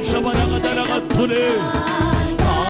Şabana kadar agat